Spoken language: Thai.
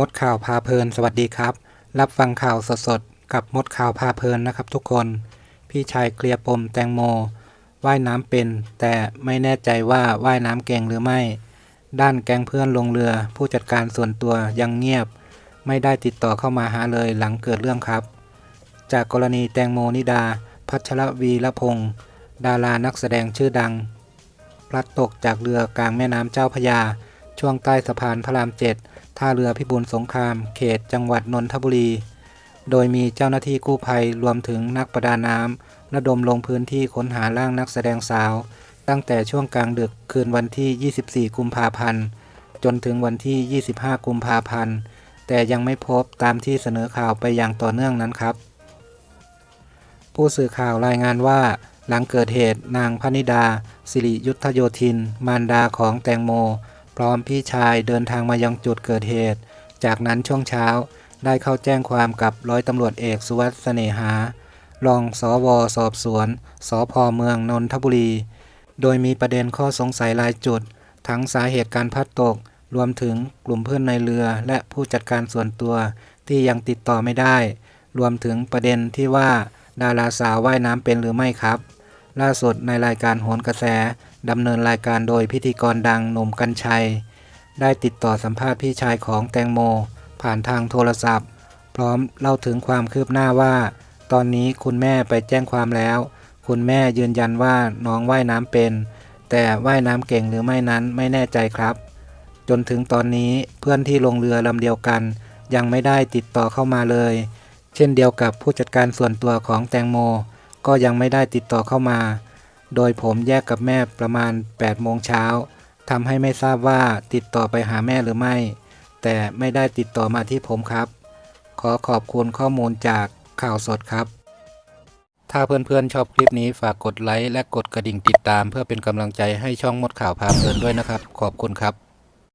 มดข่าวพาเพลินสวัสดีครับ รับฟังข่าวสดๆ กับมดข่าวพาเพลินนะครับทุกคน พี่ชายเคลียร์ปมแตงโม ว่ายน้ำเป็น แต่ไม่แน่ใจว่าว่ายน้ำเก่งหรือไม่ ด้านแก๊งเพื่อนลงเรือ ผู้จัดการส่วนตัวยังเงียบ ไม่ได้ติดต่อเข้ามาหาเลยหลังเกิดเรื่องครับ จากกรณีแตงโมนิดา พัชรวีรพงศ์ดารานักแสดงชื่อดัง พลัดตกจากเรือกลางแม่น้ำเจ้าพยา ช่วงใต้สะพานพระรามเจ็ด ท่าเรือพิบูลสงคราม เขตจังหวัดนนทบุรี โดยมีเจ้าหน้าที่กู้ภัยรวมถึงนักประดาน้ำระดมลงพื้นที่ค้นหาร่างนักแสดงสาว ตั้งแต่ช่วงกลางดึกคืนวันที่ 24 กุมภาพันธ์ จนถึงวันที่ 25 กุมภาพันธ์ แต่ยังไม่พบตามที่เสนอข่าวไปอย่างต่อเนื่องนั้นครับ ผู้สื่อข่าวรายงานว่า หลังเกิดเหตุนางพนิดา สิริยุทธโยธิน มารดาของแตงโม พร้อมพี่ชายเดินทางมายังจุดเกิดเหตุ จากนั้นช่วงเช้าได้เข้าแจ้งความกับร้อยตำรวจเอกสุวัสด์เสน่หารองสอวสอบสวนสพเมืองนนทบุรี โดยมีประเด็นข้อสงสัยหลายจุด ทั้งสาเหตุการพัดตก รวมถึงกลุ่มเพื่อนในเรือและผู้จัดการส่วนตัวที่ยังติดต่อไม่ได้ รวมถึงประเด็นที่ว่า ดาราสาวว่ายน้ำเป็นหรือไม่ครับ ล่าสุดในรายการโหนกระแสดำเนินรายการโดยพิธีกรดังหนุ่มกัญชัย ได้ติดต่อสัมภาษณ์พี่ชายของแตงโม ผ่านทางโทรศัพท์ พร้อมเล่าถึงความคืบหน้าว่า ตอนนี้คุณแม่ไปแจ้งความแล้ว คุณแม่ยืนยันว่าน้องว่ายน้ำเป็น แต่ว่ายน้ำเก่งหรือไม่นั้นไม่แน่ใจครับ จนถึงตอนนี้เพื่อนที่ลงเรือลำเดียวกัน ยังไม่ได้ติดต่อเข้ามาเลย เช่นเดียวกับผู้จัดการส่วนตัวของแตงโม ก็ยังไม่ได้ติดต่อเข้ามา โดยผมแยกกับแม่ประมาณ8โมงเช้าทำให้ไม่ทราบว่าติดต่อไปหาแม่หรือไม่ แต่ไม่ได้ติดต่อมาที่ผมครับ ขอขอบคุณข้อมูลจากข่าวสดครับ ถ้าเพื่อนๆชอบคลิปนี้ฝากกดไลค์และกดกระดิ่งติดตาม เพื่อเป็นกำลังใจให้ช่องมดข่าวพาเพลินด้วยนะครับ ขอบคุณครับ